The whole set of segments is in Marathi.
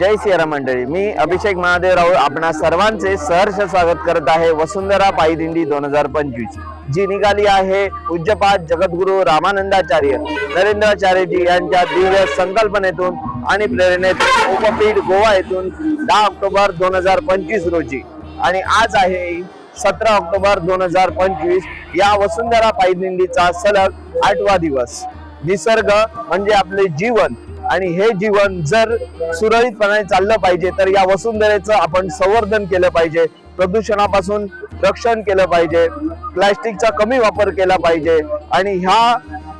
जय सियाराम मंडळी. मी अभिषेक महादेव राऊळ आपणा सर्वांचे सहर्ष स्वागत करत आहे वसुंधरा पायी दिंडी दोन हजार पंचवीस जी निघाली आहे पूज्यपाद जगद्गुरु रामानंदाचार्य नरेंद्राचार्यजी यांच्या दिव्य संकल्पनेतून आणि प्रेरणेत उपपीठ गोवा येथून दहा ऑक्टोबर दोन हजार पंचवीस रोजी. आणि आज आहे सतरा ऑक्टोबर दोन हजार पंचवीस या वसुंधरा पायी दिंडीचा सलग आठवा दिवस. निसर्ग म्हणजे आपले जीवन. आणि हे जीवन जर सुरळीतपणे चाललं पाहिजे तर या वसुंधरेचं आपण संवर्धन केलं पाहिजे प्रदूषणापासून रक्षण केलं पाहिजे प्लास्टिकचा कमी वापर केला पाहिजे आणि ह्या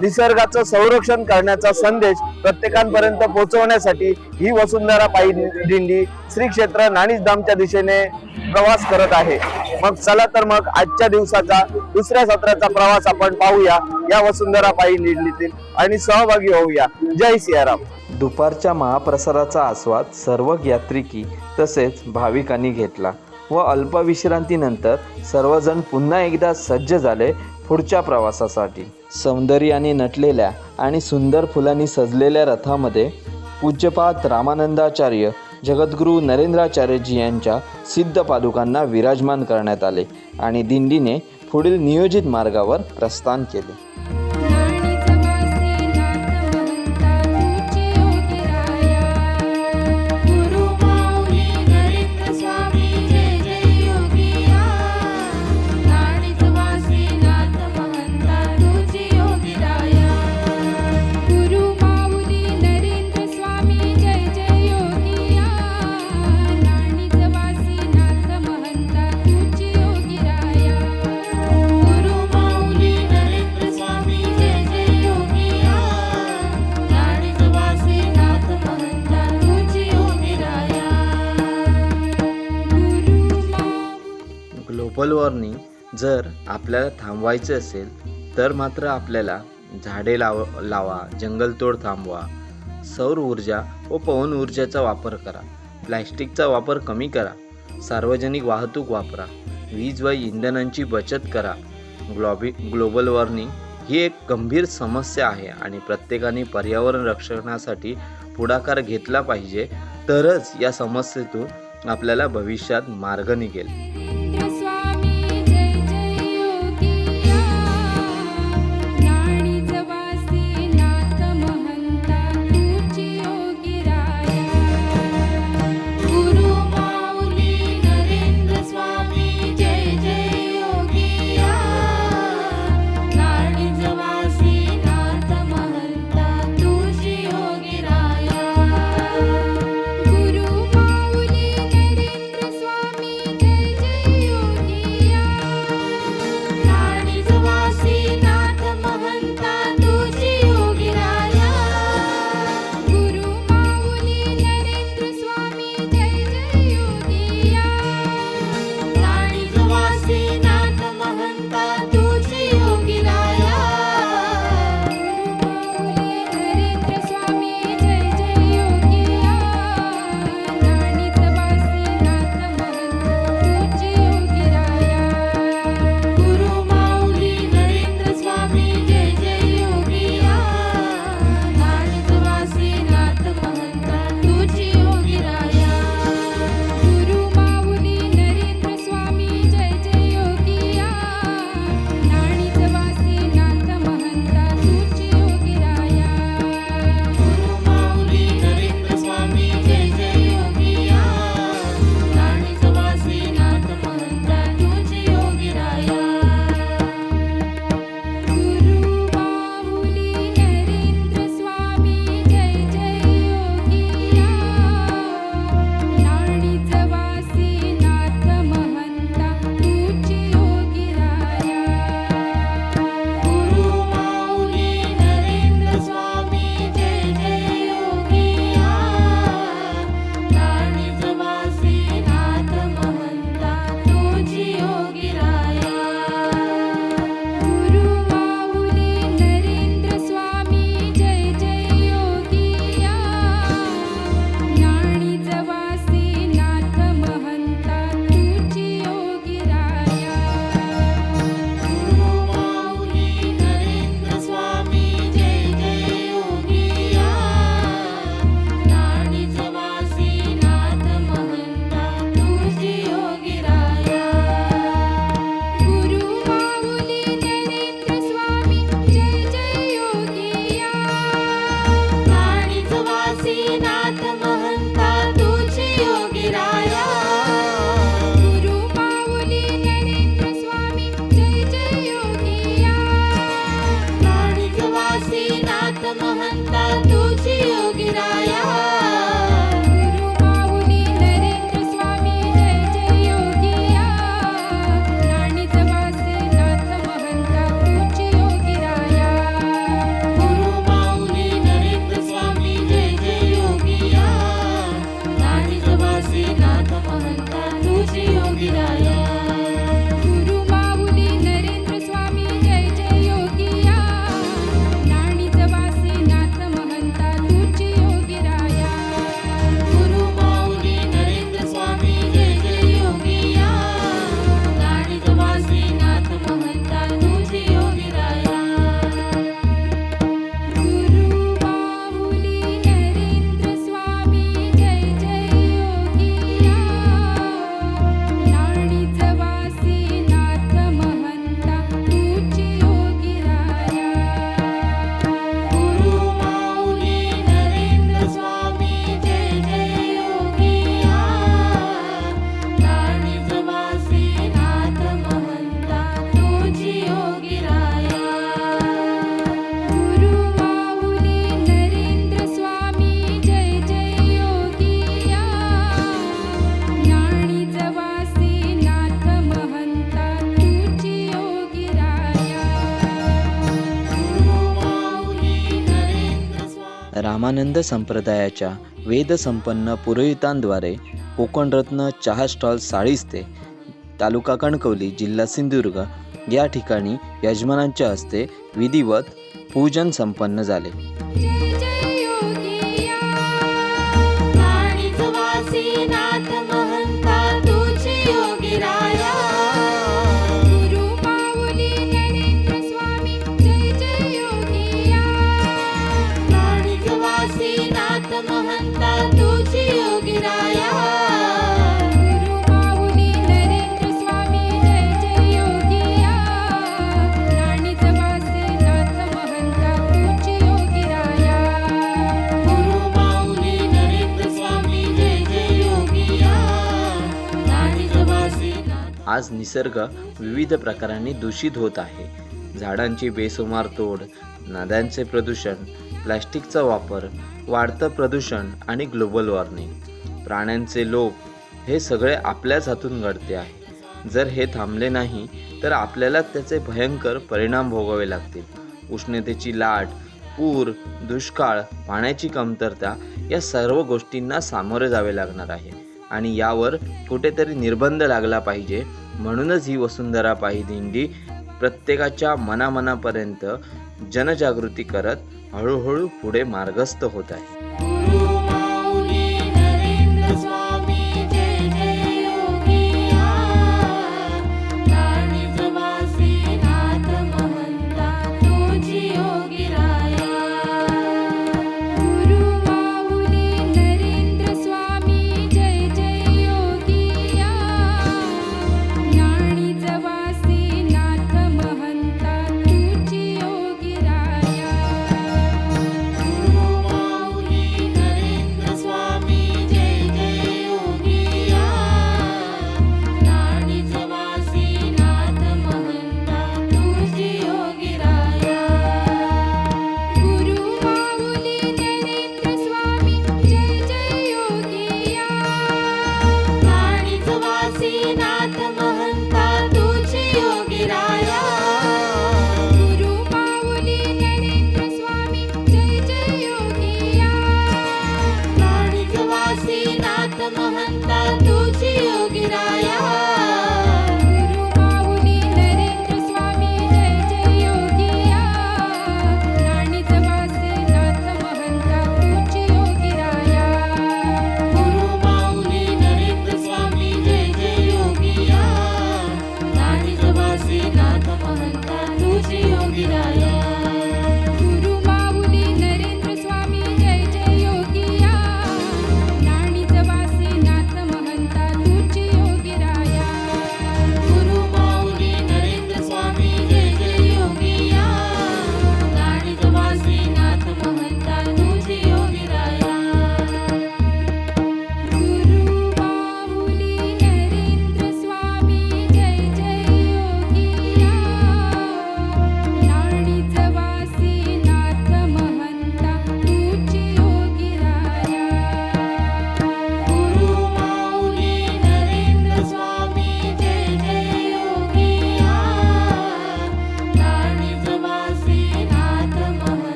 निसर्गाचं संरक्षण करण्याचा संदेश प्रत्येकांपर्यंत पोहोचवण्यासाठी ही वसुंधरा पायी दिंडी श्री क्षेत्र नाणीसधामच्या दिशेने प्रवास करत आहे. मग चला तर मग आजच्या दिवसाचा दुसऱ्या सत्राचा प्रवास आपण पाहूया. या वसुंधरा पायी दिंडीतील आणि सहभागी होऊया. जय सियाराम. दुपारच्या महाप्रसाराचा आस्वाद सर्व यात्रिकी तसेच भाविकांनी घेतला व अल्पविश्रांतीनंतर सर्वजण पुन्हा एकदा सज्ज झाले पुढच्या प्रवासासाठी. सौंदर्याने नटलेल्या आणि सुंदर फुलांनी सजलेल्या रथामध्ये पूज्यपात रामानंदाचार्य जगद्गुरू नरेंद्राचार्यजी यांच्या सिद्ध पादुकांना विराजमान करण्यात आले आणि दिंडीने पुढील नियोजित मार्गावर प्रस्थान केले. ट्रिपल ग्लोबल वॉर्मिंग जर आपल्याला थांबवायचे असेल तर मात्र आपल्याला झाडे लाव लावा जंगलतोड थांबवा. सौर ऊर्जा व पवन ऊर्जेचा वापर करा. प्लॅस्टिकचा वापर कमी करा. सार्वजनिक वाहतूक वापरा. वीज व इंधनांची बचत करा. ग्लॉबी ग्लोबल वॉर्मिंग ही एक गंभीर समस्या आहे आणि प्रत्येकाने पर्यावरण रक्षणासाठी पुढाकार घेतला पाहिजे. तरच या समस्येतून आपल्याला भविष्यात मार्ग निघेल. रामानंद संप्रदायाच्या वेदसंपन्न पुरोहितांद्वारे कोकणरत्न चहा स्टॉल साळीस्ते तालुका कणकवली जिल्हा सिंधुदुर्ग या ठिकाणी यजमानांच्या हस्ते विधिवत पूजन संपन्न झाले. आज निसर्ग विविध प्रकारांनी दूषित होत आहे. झाडांची बेसुमार तोड नद्यांचे प्रदूषण प्लॅस्टिकचा वापर वाढतं प्रदूषण आणि ग्लोबल वॉर्मिंग. प्राण्यांचे लोप हे सगळे आपल्याच हातून घडते आहे. जर हे थांबले नाही तर आपल्याला त्याचे भयंकर परिणाम भोगावे लागतील. उष्णतेची लाट पूर दुष्काळ पाण्याची कमतरता या सर्व गोष्टींना सामोरे जावे लागणार आहे. आणि यावर कुठेतरी निर्बंध लागला पाहिजे. म्हणूनच ही वसुंधरा पाही दिंडी प्रत्येकाच्या मनामनापर्यंत जनजागृती करत हळूहळू पुढे मार्गस्थ होत आहे.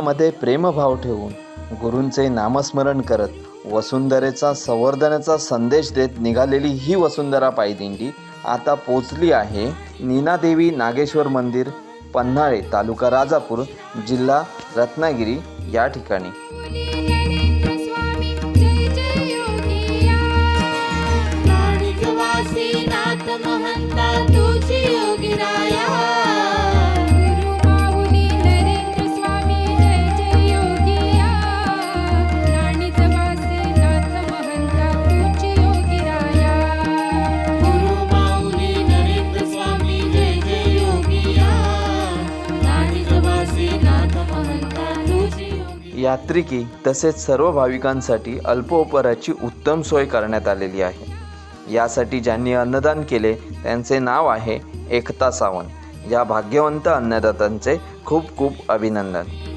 मनामध्ये प्रेमभाव ठेवून गुरूंचे नामस्मरण करत वसुंधरेचा संवर्धनाचा संदेश देत निघालेली ही वसुंधरा पायदिंडी आता पोचली आहे नीनादेवी नागेश्वर मंदिर पन्हाळे तालुका राजापूर जिल्हा रत्नागिरी या ठिकाणी. तुझी योगी राया. यात्रिकी तसेच सर्व भाविकांसाठी अल्पोपराची उत्तम सोय करण्यात आलेली आहे. यासाठी ज्यांनी अन्नदान केले त्यांचे नाव आहे एकता सावंत. या भाग्यवंत अन्नदातांचे खूप खूप अभिनंदन.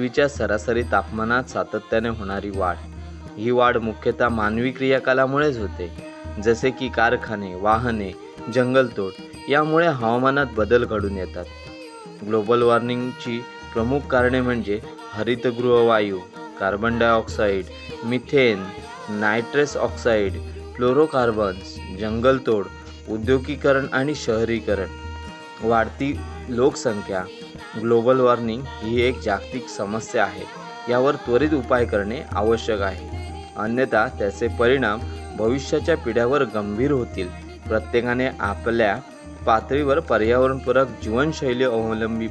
पृथ्वीच्या सरासरी तापमानात सातत्याने होणारी वाढ. ही वाढ मुख्यतः मानवी क्रियाकलामुळेच होते. जसे की कारखाने वाहने जंगलतोड यामुळे हवामानात बदल घडून येतात. ग्लोबल वॉर्मिंगची प्रमुख कारणे म्हणजे हरितगृह वायू carbon dioxide methane nitrous oxide chlorocarbons जंगलतोड उद्योगीकरण आणि शहरीकरण. वाढती लोकसंख्या ग्लोबल वॉर्मिंग ही एक जागतिक समस्या आहे. यावर त्वरित उपाय करणे आवश्यक आहे. अन्यथा त्याचे परिणाम भविष्याच्या पिढ्यावर गंभीर होतील. प्रत्येकाने आपल्या पातळीवर पर्यावरणपूरक जीवनशैली अवलंबी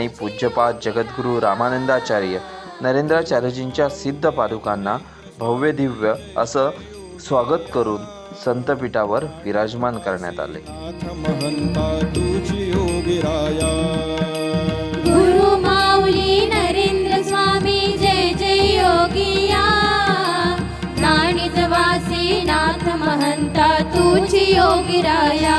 आणि पूज्यपाद जगद्गुरू रामानंदाचार्य नरेंद्राचार्यजींच्या सिद्ध पादुकांना भव्य दिव्य असं स्वागत करून संतपीठावर विराजमान करण्यात आले. गुरु माऊली नरेंद्र स्वामी जय जय योगिया नाणीच वासी नाथ महंता तुझी योगिराया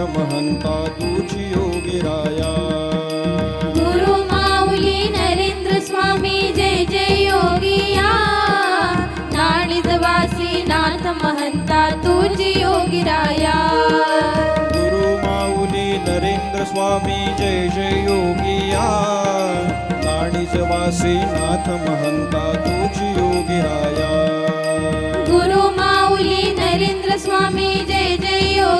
महंता तुझी योगिराया गुरु माऊली नरेंद्र स्वामी जय जय योगिया नाणीज वासी नाथ महंता तुझी योगिराया गुरु माऊली नरेंद्र स्वामी जय जय योगिया नाणीज वासी नाथ महंता तुझी योगिराया गुरु माऊली नरेंद्र स्वामी जय जय योगिया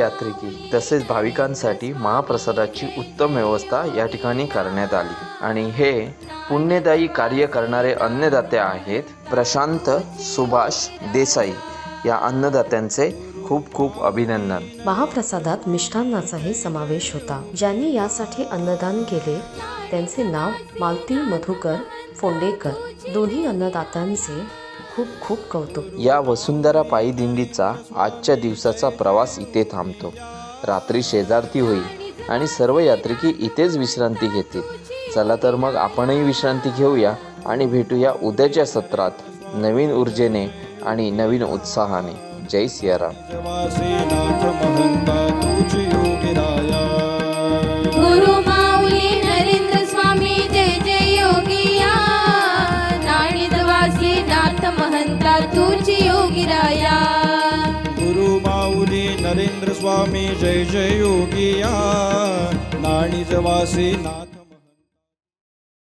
यात्रिकी तसेच भाविकांसाठी महाप्रसादाची उत्तम व्यवस्था या ठिकाणी करण्यात आली. आणि हे पुण्यदायी कार्य करणारे अन्नदाते आहेत प्रशांत सुभाष देसाई. या अन्नदात्यांचे खूप खूप अभिनंदन. महाप्रसादात मिष्टान्नाचाही समावेश होता. ज्यांनी यासाठी अन्नदान केले त्यांचे नाव मालती मधुकर फोंडेकर. दोन्ही अन्नदात्यांचे खूप खूप कौतुक. या वसुंधरा पायी दिंडीचा आजच्या दिवसाचा प्रवास इथे थांबतो. रात्री शेजारती होईल आणि सर्व यात्रिकी इथेच विश्रांती घेतील. चला तर मग आपणही विश्रांती घेऊया आणि भेटूया उद्याच्या सत्रात नवीन ऊर्जेने आणि नवीन उत्साहाने. जय सियाराम. स्वामी जय जय योगिया. नाणीज वासी नाथ